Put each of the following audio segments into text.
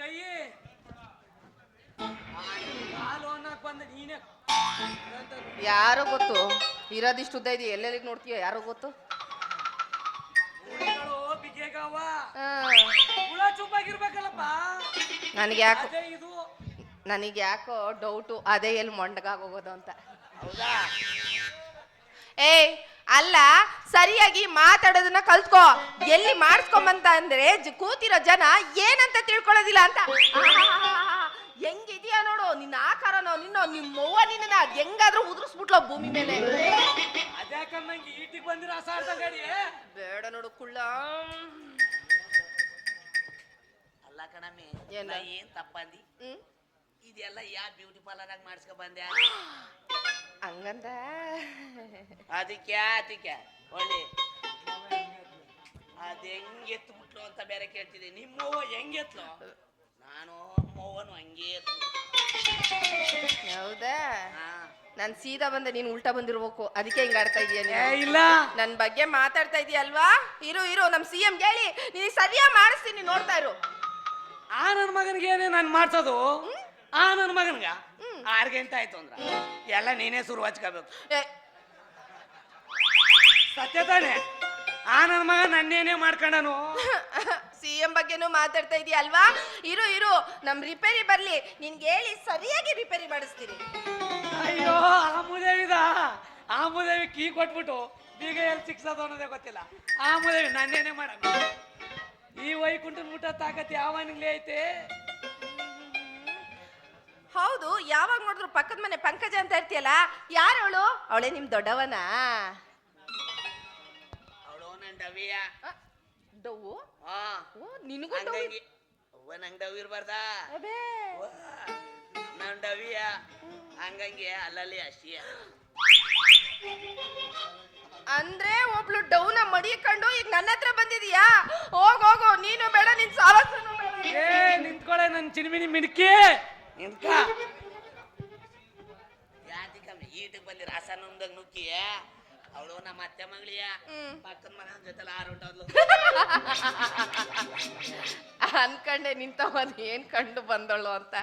ಕೈ ಯಾರು ಯಾರೋ ಗೊತ್ತು? ಇರೋದಿಷ್ಟು ಉದ್ದ ಇದೆಯಾ? ಎಲ್ಲೆಲ್ಲಿಗೆ ನೋಡ್ತೀಯ ಯಾರೋ ಗೊತ್ತು? ನನಗೆ ಯಾಕೋ ನನಗೆ ಯಾಕೋ ಡೌಟು ಅದೇ ಎಲ್ಲಿ ಮೊಂಡಗಾಗೋಗೋದು ಅಂತ. ಹೌದಾ? ಏಯ್ ಅಲ್ಲ ಸರಿಯಾಗಿ ಮಾತಾಡೋದನ್ನ ಕಲ್ತ್ಕೋ. ಎಲ್ಲಿ ಮಾಡಿಸ್ಕೊಂಬಂತ ಅಂದ್ರೆ ಜ- ಕೂತಿರೋ ಜನ ಏನಂತ ತಿಳ್ಕೊಳ್ಳೋದಿಲ್ಲ ಅಂತ. ಹೆಂಗಿದ್ಯಾ ನೋಡು ನಿನ್ನ ಆಕಾರನೋ ನಿನ್ನೋ ನಿಮ್ಮ ಅವ್ವ ನಿನ್ನ ಅದ್ ಹೆಂಗಾದ್ರೂ ಉದುರಿಸ್ಬಿಟ್ಲೋ ಭೂಮಿ ಮೇಲೆ. ಈಟಿಗೆ ಬಂದಿರ ಅಸಾರ್ಥ ಗಾಡಿ ಬೇಡ ನೋಡು ಕುಳ್ಳ. ಅಲ್ಲ ಕಣಮ್ಮಿ ಏನು? ನಾ ಏನ್ ತಪ್ಪಂದಿ? ಹ್ಮ್? ಇದೆಲ್ಲ ಯಾ ಬ್ಯೂಟಿ ಪಾರ್ಲರ್ ಮಾಡಿಸ್ಕೊ ಬಂದೆ? ಹಂಗಂದ ಅದಕ್ಕೆ ಅದಕ್ಕೆ. ಒಳ್ಳೆ. ಅದು ಹೆಂಗೆತ್ತು ಬಿಟ್ಲು ಅಂತ ಬೇರೆ ಕೇಳ್ತಿದ್ದೆ. ನಿಮ್ಮವ್ವ ಹೆಂಗೆತ್ಲು ನಾನು ಅಮ್ಮವ್ವನು ಹಂಗೆ ಎತ್ತು ಹೌದಾ? ನಾನು ಸೀದಾ ಬಂದೆ ನೀನು ಉಲ್ಟಾ ಬಂದಿರ್ಬೇಕು. ಅದಕ್ಕೆ ಹಿಂಗ ಆಡ್ತಾ ಇದೀಯ ಇಲ್ಲ. ನನ್ನ ಬಗ್ಗೆ ಮಾತಾಡ್ತಾ ಇದೀಯಲ್ವಾ ಇರು ಇರು ನಮ್ ಸಿ ಎಂ ಹೇಳಿ. ನೀನು ಸರಿಯಾಗಿ ಮಾಡಿಸ್ತೀನಿ ನೋಡ್ತಾ ಇರು. ಆ ನನ್ನ ಮಗನಿಗೆ ಏನೇ ನಾನು ಮಾಡ್ಸೋದು? ಆ ನನ್ನ ಮಗನ್ಗ? ಆರು ಗಂಟೆ ಆಯ್ತು ಅಂದ್ರ? ಎಲ್ಲ ನೀನೇ ಶುರು ಹಚ್ಕೋಬೇಕು. ಸತ್ಯ ತಾನೆ? ಆ ನನ್ನ ಮಗ ನನ್ನೇನೇ ಮಾಡ್ಕೊಂಡನು? ಸಿ ಎಂ ಬಗ್ಗೆನೂ ಮಾತಾಡ್ತಾ ಇದೀಯಲ್ವಾ ಇರು ಇರು. ನಮ್ ರಿಪೇರಿ ಬರ್ಲಿ. ನಿನ್ಗೆ ಹೇಳಿ ಸರಿಯಾಗಿ ರಿಪೇರಿ ಮಾಡಿಸ್ತೀನಿ. ಅಯ್ಯೋ ಆ ಆಮುದೇವಿ ಕೀ ಕೊಟ್ಬಿಟ್ಟು ಬೀಗ ಎಲ್ಲಿ ಸಿಕ್ಸೋದು ಅನ್ನೋದೇ ಗೊತ್ತಿಲ್ಲ. ಆ ಮುದೇವಿ ನನ್ನೇನೆ ಮಾಡ ಈ ವೈಕುಂಠನ ಮುಟ್ಟ ತಾಕತ್ ಯಾವನಿಗ್ಲೇ ಐತೆ? ಹೌದು ಯಾವಾಗ ನೋಡಿದ್ರು ಪಕ್ಕದ ಮನೆ ಪಂಕಜ ಅಂತ ಇರ್ತೀಯಲ್ಲ ಯಾರವಳು ಅವಳು? ಅವಳೇ ನಿಮ್ ದೊಡ್ಡವನ? ಅವಳು ನನ್ ಡವಿಯ. ಡವ್ವು? ಹಾ. ಓ ನಿನಗೂ ಡವ್ ಹಂಗಾಗಿ ಅವ್ವ ನಂಗ್ ಡವ್ ಇರ್ಬಾರ್ದಾ? ಅಬೇ. ನನ್ ಡವಿಯ. ಹಂಗಂಗೆ ಅಲ್ಲಲ್ಲಿ ಅಷ್ಟಿಯ ಅಂದ್ರೆ ಒಬ್ಳು ಡೌನ ಮಡಿಕೊಂಡು ಈಗ ನನ್ನ ಹತ್ರ ಬಂದಿದೀಯಾ? ಹೋಗ್ ಹೋಗು ನೀನು ಬೇಡ ನಿನ್ ಸಾಲಸನು ಬೇಡ. ಏ ನಿಂತ್ಕೊಳೆ ನನ್ ಚಿನ್ಮಿನಿ ಮಿಣಕಿ. ನಿಂತ್ಕ. ಯಾತಿಕಮ್ಮಿ ಈಟಿಗೆ ಬಂದಿ ರಾಸನಂದಾಗ ನುಕ್ಕಿಯ ಅವಳು ನಮ್ಮ ಅತ್ತೆ ಮಗಳಿಯ. ಪಕ್ಕದ ಮನೆ ಜೊತೆಲ್ಲ ಆರುಂಟದ್ಲು ಅನ್ಕಂಡೆ ನಿಂತವ ಏನ್ ಕಂಡು ಬಂದಳು ಅಂತ.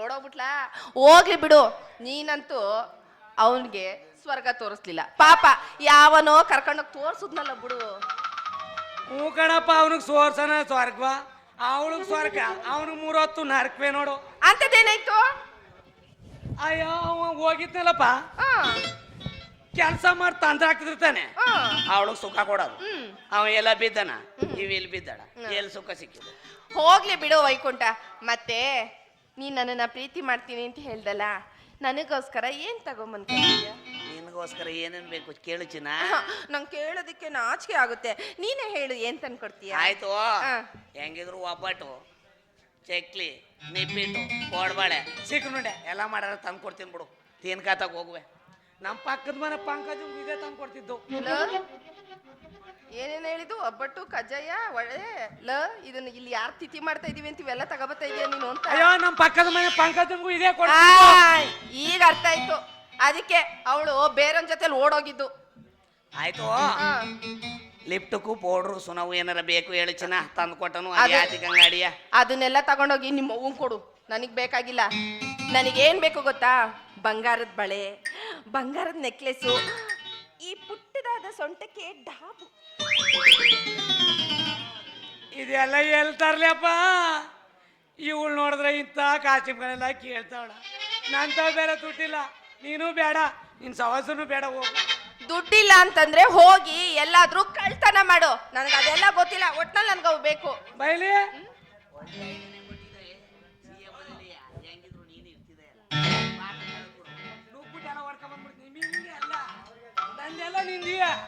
ಓಡೋಗ್ಬಿಟ್ಲಾ. ಹೋಗ್ಲಿ ಬಿಡು. ನೀನಂತೂ ಅವನ್ಗೆ ಸ್ವರ್ಗ ತೋರಿಸ್ಲಿಲ್ಲ. ಪಾಪ ಯಾವನೋ ಕರ್ಕೊಂಡೋಗಿ ತೋರ್ಸುದ್ನಲ್ಲ ಬಿಡು. ಹ್ಞೂ ಕಣಪ್ಪ ಅವನಿಗೆ ಸೋರ್ಸನ ಸ್ವರ್ಗ. ಅವಳಿಗೆ ಸ್ವರ್ಗ ಅವನಿಗೆ ಮೂರೊತ್ತು ನರಕವೇ ನೋಡು. ಅಂತದೇನಾಯ್ತು ಅಯ್ಯೋ ಅವ ಹೋಗಿದ್ನಲ್ಲಪ್ಪ. ಕೆಲಸ ಮಾಡಿ ತಂದ್ರೆ ಹಾಕ್ತಿರ್ತಾನೆ ಅವಳಿಗೆ ಸುಖ ಕೊಡೋದು. ಅವ ಎಲ್ಲ ಬಿದ್ದನ? ಇವ್ ಇಲ್ಲಿ ಬಿದ್ದಳ? ಎಲ್ಲಿ ಸುಖ ಸಿಕ್ಕಿದೆ? ಹೋಗ್ಲಿ ಬಿಡು ವೈಕುಂಠ. ಮತ್ತೆ ನೀ ನನ್ನನ್ನ ಪ್ರೀತಿ ಮಾಡ್ತೀನಿ ಅಂತ ಹೇಳ್ದಲ್ಲ ನನಗೋಸ್ಕರ ಏನ್ ತಗೊಂಬಂದ್ಕೊಂಡಿದ್ಯಾ? ನಿನಗೋಸ್ಕರ ಏನೇನು ಬೇಕು ಕೇಳು ಚಿನ್ನ ನಂಗೆ ಕೇಳೋದಕ್ಕೆ ನಾಚಿಕೆ ಆಗುತ್ತೆ. ನೀನೇ ಹೇಳು ಏನ್ ತಂದ್ಕೊಡ್ತೀಯ? ಆಯ್ತು. ಹೆಂಗಿದ್ರು ಒಬ್ಬಟ್ಟು ಚಕ್ಲಿ ನಿಪ್ಪಿಟ್ಟು ಕೋಡ್ಬಾಳೆ ಸಿಕ್ನುಂಡೆ ಎಲ್ಲ ಮಾಡ್ಯಾರ ತಂದು ಕೊಡ್ತೀನಿ ಬಿಡು. ತಿನ್ಕಾತಾಗ ಹೋಗುವೆ. ನಮ್ಮ ಪಕ್ಕದ ಮನೆ ಪಂಕಜ್ ಇದೇ ತಂದು ಕೊಡ್ತಿದ್ದು ಏನೇನು ಏನೇನ್ ಹೇಳಿದ್ದು? ಒಬ್ಬಟ್ಟು ಕಜ್ಜಾಯ ಒಳ್ಳೆ ಲ. ಇದನ್ನ ಇಲ್ಲಿ ಯಾರು ತಿಥಿ ಮಾಡ್ತಾ ಇದೀವಿ ಅಂತ ಇವೆಲ್ಲ ತಗೋಬತ್ತಾ ಇದೀಯ ನೀನು ಅಂತ. ಅಯ್ಯೋ ನಮ್ಮ ಪಕ್ಕದ ಮನೆ ಪಂಕಜಂಗೂ ಇದೇ ಕೊಡ ಈಗ ಅರ್ಥ ಆಯ್ತು. ಅದಕ್ಕೆ ಅವಳು ಬೇರೊಂದ್ ಜೊತೆಲಿ ಓಡೋಗಿದ್ದು. ಆಯ್ತು. ಆ, ಲಿಫ್ಟಕ್ಕೂ ಪೌಡ್ರು ಸುನವು ಏನಾರ ಬೇಕು ಹೇಳು ಚಿನ್ನ ತಂದು ಕೊಟ್ಟನು ಅದು- ಯಾತಿ ಅಂಗಡಿಯ ಅದನ್ನೆಲ್ಲ ತಗೊಂಡೋಗಿ ನಿಮ್ಮ ಮಗು ಕೊಡು. ನನಗ್ ಬೇಕಾಗಿಲ್ಲ. ನನಗೇನ್ ಬೇಕು ಗೊತ್ತಾ? ಬಂಗಾರದ ಬಳೆ ಬಂಗಾರದ ನೆಕ್ಲೆಸ್ ಈ ಪುಟ್ಟದಾದ ಸೊಂಟಕ್ಕೆ ಡಾಬು. ಇದೆಲ್ಲ ಎಲ್ಲಿ ತರ್ಲಪ್ಪ? ಇವಳು ನೋಡಿದ್ರೆ ಇಂಥ ಕಾಚಿಮ್ಗಳೆಲ್ಲ ಕೇಳ್ತಾವಳ. ನಂತ ಬೇರೆ ದುಡ್ಡಿಲ್ಲ. ನೀನು ಬೇಡ ನಿನ್ ಸವಾಸನು ಬೇಡ ಹೋಗು. ದುಡ್ಡಿಲ್ಲ ಅಂತಂದ್ರೆ ಹೋಗಿ ಎಲ್ಲಾದ್ರೂ ಕಳ್ತನ ಮಾಡು. ನನಗೆ ಅದೆಲ್ಲ ಗೊತ್ತಿಲ್ಲ ಒಟ್ನಲ್ಲಿ ನನ್ಗೆ ಅವು ಬೇಕು. ಬಯಲಿ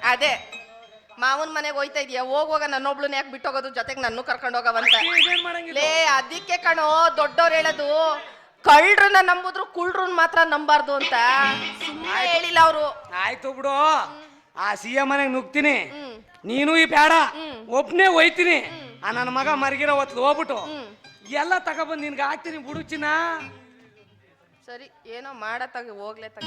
ಅದೇ. ಮಾವನ್ ಮನೆಗೆ ಹೋಯ್ತಾ ಇದೀಯ? ಹೋಗುವಾಗ ನನ್ನೊಬ್ಳನ್ನ ಯಾಕೆ ಬಿಟ್ಟೋಗೋದು? ಜೊತೆಗೆ ನನ್ನೂ ಕರ್ಕೊಂಡು ಹೋಗವಂತ. ಲೇ ಅದಕ್ಕೆ ಕಣೋ ದೊಡ್ಡವ್ರು ಹೇಳೋದು. ಕಳ್ರನ್ನ ನಂಬಿದ್ರು ಕುಳ್ರನ್ ಮಾತ್ರ ನಂಬಾರ್ದು ಅಂತ. ಸುಮ್ಮನೆ ಹೇಳಿಲ್ಲ ಅವರು. ಆಯ್ತು ಬಿಡು. ಆ ಸಿ ಎಂ ಮನೆಗೆ ನುಗ್ತೀನಿ. ನೀನು ಈ ಬೇಡ. ಒಬ್ನೇ ಹೋಯ್ತೀನಿ ಆ ನನ್ನ ಮಗ ಮರಗಿರೋ ಹೊತ್ತು ಹೋಗ್ಬಿಟ್ಟು. ಎಲ್ಲ ತಗೊಬಂದು ನಿನ್ಗೆ ಹಾಕ್ತೀನಿ ಬಿಡು ಚಿನ್ನ. ಸರಿ ಏನೋ ಮಾಡತ್ತಾಗ ಹೋಗ್ಲೇ ತಗ